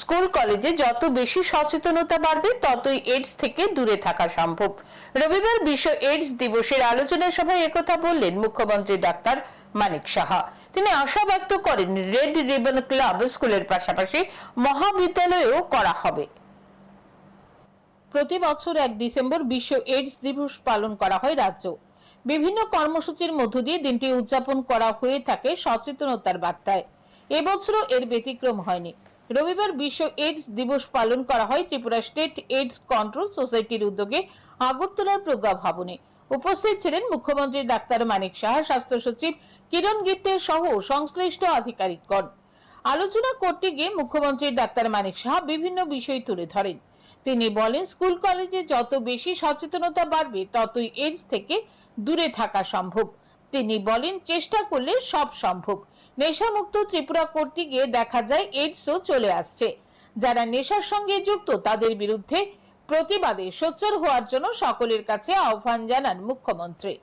School, কলেজে যত বেশি সচেতনতা বাড়বে, ততই এইডস থেকে দূরে থাকা সম্ভব। রবিবার বিশ্ব এইডস দিবসের আলোচনা সভায় একথা বললেন মুখ্যমন্ত্রী ডাক্তার মানিক সাহা। তিনি আশা ব্যক্ত করেন রেড রিবন ক্লাব স্কুলের পাশাপাশি মহাবিদ্যালয়েও করা হবে। প্রতি বছর এক ডিসেম্বর বিশ্ব এইডস দিবস পালন করা হয় রাজ্য। বিভিন্ন কর্মসূচির মধ্য দিয়ে দিনটি উদযাপন করা হয়ে থাকে সচেতনতার বার্তায়। এবছরও এর ব্যতিক্রম হয়নি। রবিবার বিশ্ব এইডস দিবস পালন করা হয় ত্রিপুরা স্টেট এইডস কন্ট্রোল সোসাইটির উদ্যোগে আগরতলার প্রজ্ঞা ভবনে। উপস্থিত ছিলেন মুখ্যমন্ত্রী ডাক্তার মানিক সাহা, স্বাস্থ্য সচিব কিরণ গিত্তের সহ সংশ্লিষ্ট আধিকারিকগণ। আলোচনা করতে গিয়ে মুখ্যমন্ত্রী ডাক্তার মানিক সাহা বিভিন্ন বিষয় তুলে ধরেন। তিনি বলেন, স্কুল কলেজে যত বেশি সচেতনতা বাড়বে, ততই এইডস থেকে দূরে থাকা সম্ভব। তিনি বলেন, চেষ্টা করলে সব সম্ভব। নেশামুক্ত ত্রিপুরা করতে গিয়ে দেখা যায় এইডসও চলে আসছে। যারা নেশার সঙ্গে যুক্ত, তাদের বিরুদ্ধে প্রতিবাদে সোচ্চার হওয়ার জন্য সকলের কাছে আহ্বান জানান মুখ্যমন্ত্রী।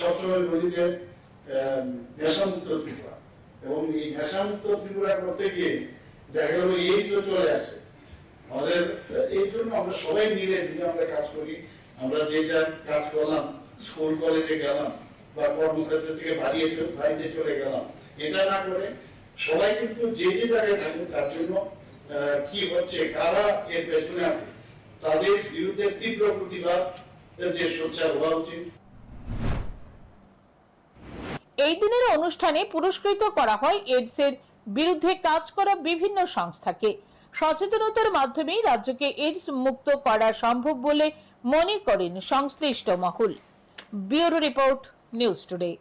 সবসময় বলি যে নেশামুক্ত ত্রিপুরা। এবং এই নেশামুক্ত ত্রিপুরা করতে গিয়ে দেখা গেল এইচও চলে আসে। আমাদের এই জন্য আমরা সবাই মিলে যদি আমরা কাজ করি, আমরা যেটা কাজ করলাম, স্কুল, কলেজে গেলাম বা কর্মক্ষেত্র থেকে বাড়িয়ে বাড়িতে চলে গেলাম। এটা না করে সবাই কিন্তু যে যে জায়গায় থাকুন তার জন্য কি হচ্ছে, কারা এর পেছনে আছে, তাদের বিরুদ্ধে তীব্র প্রতিবাদ যে সোচ্চার হওয়া উচিত। এই দিনের অনুষ্ঠানে পুরস্কৃত করা হয় এইডস এর বিরুদ্ধে কাজ করা বিভিন্ন সংস্থাকে। সচেতনতার মাধ্যমেই রাজ্যকে এইডস মুক্ত করা সম্ভব বলে মনে করেন সংশ্লিষ্ট মহল। Bureau report News Today.